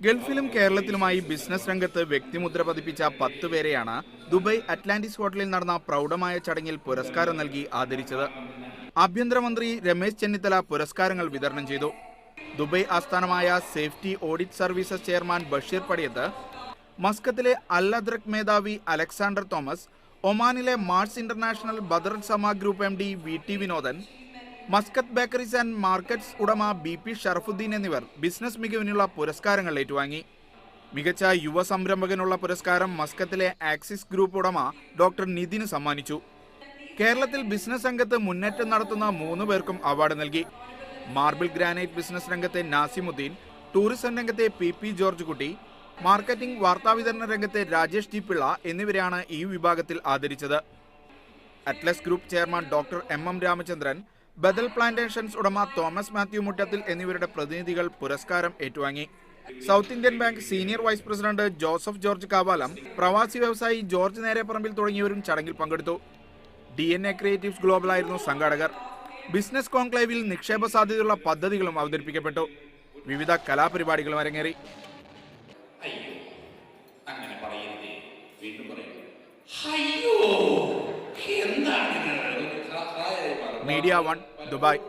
ഗൾഫിലും കേരളത്തിലുമായി business രംഗത്ത് വ്യക്തിമുദ്ര പതിപ്പിച്ച പത്ത് പേരെയാണ് ദുബായ് അറ്റ്ലാന്റിസ് ഹോട്ടലിൽ നടന്ന പ്രൗഢമായ ചടങ്ങിൽ പുരസ്കാരം നൽകി ആദരിച്ചത്. ആഭ്യന്തരമന്ത്രി രമേശ് ചെന്നിത്തല പുരസ്കാരങ്ങൾ വിതരണം ചെയ്തു. ദുബൈ ആസ്ഥാനമായ safety audit services chairman Basheer Padiyath മസ്കത്തിലെ Al Adrak മേധാവി അലക്സാണ്ടർ തോമസ് ഒമാനിലെ Mars international Badr Samaa group M D V T Vinodan Muscat bakeries and markets ഉടമ ബി പി ഷറഫുദ്ദീൻ എന്നിവർ ബിസിനസ് മികവിനുള്ള പുരസ്കാരങ്ങൾ ഏറ്റുവാങ്ങി. മികച്ച യുവ സംരംഭകനുള്ള പുരസ്കാരം മസ്കത്തിലെ ആക്സിസ് ഗ്രൂപ്പ് ഉടമ ഡോക്ടർ നിതിന് സമ്മാനിച്ചു. കേരളത്തിൽ ബിസിനസ് രംഗത്ത് മുന്നേറ്റം നടത്തുന്ന മൂന്ന് പേർക്കും അവാർഡ് നൽകി. മാർബിൾ ഗ്രാനൈറ്റ് ബിസിനസ് രംഗത്തെ നാസിമുദ്ദീൻ ടൂറിസം രംഗത്തെ P P George Kutty marketing വാർത്താവിതരണ രംഗത്തെ രാജേഷ് ടി പിള്ള എന്നിവരെയാണ് ഈ വിഭാഗത്തിൽ ആദരിച്ചത്. Atlas group chairman doctor M M Ramachandran Badal plantations ഉടമ തോമസ് മാത്യു മുട്ടത്തിൽ എന്നിവരുടെ പ്രതിനിധികൾ പുരസ്കാരം ഏറ്റുവാങ്ങി. South Indian Bank senior vice president Joseph George Kavalam പ്രവാസി വ്യവസായി ജോർജ് നേരെപ്പറമ്പിൽ തുടങ്ങിയവരും ചടങ്ങിൽ പങ്കെടുത്തു. ഡി എൻ എ ക്രിയേറ്റീവ്സ് ഗ്ലോബലായിരുന്നു സംഘാടകർ. ബിസിനസ് കോൺക്ലേവിൽ നിക്ഷേപ സാധ്യതയുള്ള പദ്ധതികളും അവതരിപ്പിക്കപ്പെട്ടു. വിവിധ കലാപരിപാടികളും അരങ്ങേറി. അങ്ങനെ പറയരുതേ. വീണ്ടും പറയുന്നു അയ്യോ എന്താണ്? Media one Dubai